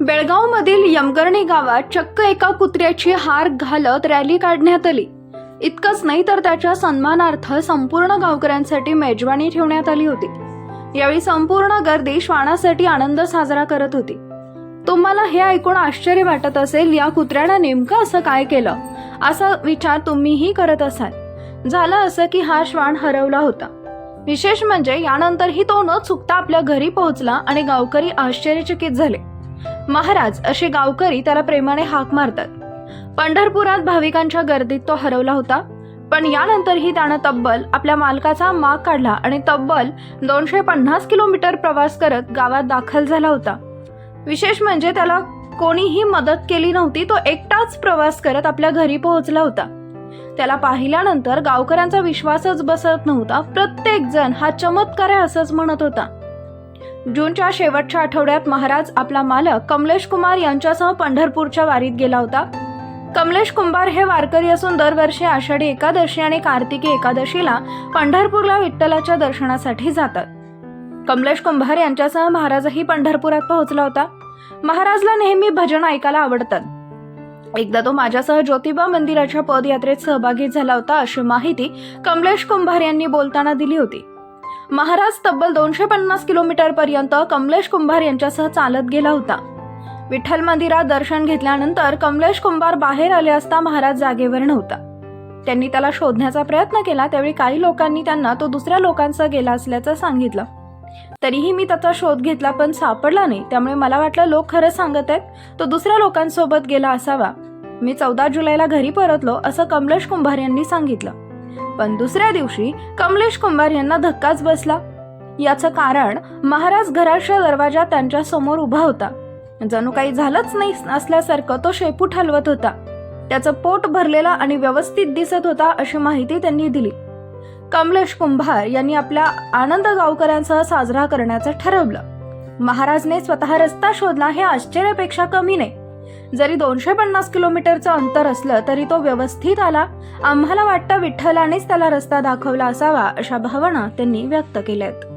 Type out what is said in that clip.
बेळगावमधील यमगर्णी गावात चक्क एका कुत्र्याची हार घालत रॅली काढण्यात आली. इतकंच नाही तर त्याच्या सन्मानार्थ संपूर्ण गावकऱ्यांसाठी मेजवानी ठेवण्यात आली होती. यावेळी संपूर्ण गर्दी श्वानासाठी आनंद साजरा करत होती. तुम्हाला हे ऐकून आश्चर्य वाटत असेल या कुत्र्यानं नेमकं असं काय केलं? असा विचार तुम्हीही करत असाल. झालं असं की हा श्वान हरवला होता. विशेष म्हणजे यानंतरही तो न चुकता आपल्या घरी पोहोचला आणि गावकरी आश्चर्यचकित झाले. महाराज असे गावकरी त्याला प्रेमाने हाक मारतात. पंढरपुरात भाविकांच्या गर्दीत तो हरवला होता. पण यानंतरही त्यानं तब्बल आपल्या मालकाचा माग काढला आणि तब्बल दोनशे पन्नास किलोमीटर प्रवास करत गावात दाखल झाला होता. विशेष म्हणजे त्याला कोणीही मदत केली नव्हती तो एकटाच प्रवास करत आपल्या घरी पोहोचला होता. त्याला पाहिल्यानंतर गावकऱ्यांचा विश्वासच बसत नव्हता. प्रत्येक जण हा चमत्कार आहे असंच म्हणत होता. जूनच्या शेवटच्या आठवड्यात महाराज आपला मालक कमलेश कुमार यांच्यासह पंढरपूरच्या वारीत गेला होता. कमलेश कुंभार हे वारकरी असून दरवर्षी आषाढी एकादशी आणि कार्तिकी एकादशीला पंढरपूरला विठ्ठलाच्या दर्शनासाठी जातात. कमलेश कुंभार यांच्यासह महाराजही पंढरपुरात पोहोचला होता. महाराजला नेहमी भजन ऐकायला आवडतात. एकदा तो माझ्यासह ज्योतिबा मंदिराच्या पदयात्रेत सहभागी झाला होता अशी माहिती कमलेश कुंभार यांनी बोलताना दिली होती. महाराज तब्बल दोनशे पन्नास किलोमीटर पर्यंत कमलेश कुंभार यांच्यासह चालत गेला होता. विठ्ठल मंदिरात दर्शन घेतल्यानंतर कमलेश कुंभार बाहेर आले असता महाराज जागेवर नव्हता. त्यांनी त्याला शोधण्याचा प्रयत्न केला त्यावेळी काही लोकांनी त्यांना तो दुसऱ्या लोकांसह गेला असल्याचं सांगितलं. तरीही मी त्याचा शोध घेतला पण सापडला नाही त्यामुळे मला वाटलं लोक खरंच सांगत आहेत तो दुसऱ्या लोकांसोबत गेला असावा. मी चौदा जुलैला घरी परतलो असं कमलेश कुंभार यांनी सांगितलं. पण दुसऱ्या दिवशी कमलेश कुंभार यांना धक्काच बसला. याचं कारण महाराज घराच्या दरवाजा त्यांच्यासमोर उभा होता. जणू काही झालंच नाही असल्यासारखं तो शेपूट हलवत होता. त्याचं पोट भरलेला आणि व्यवस्थित दिसत होता अशी माहिती त्यांनी दिली. कमलेश कुंभार यांनी आपल्या आनंद गावकऱ्यांसह साजरा करण्याचं ठरवलं. महाराजने स्वतः रस्ता शोधला हे आश्चर्यापेक्षा कमी नाही. जरी दोनशे पन्नास किलोमीटरचं अंतर असलं तरी तो व्यवस्थित आला. आम्हाला वाटतं विठ्ठलानेच त्याला रस्ता दाखवला असावा अशा भावना त्यांनी व्यक्त केल्यात.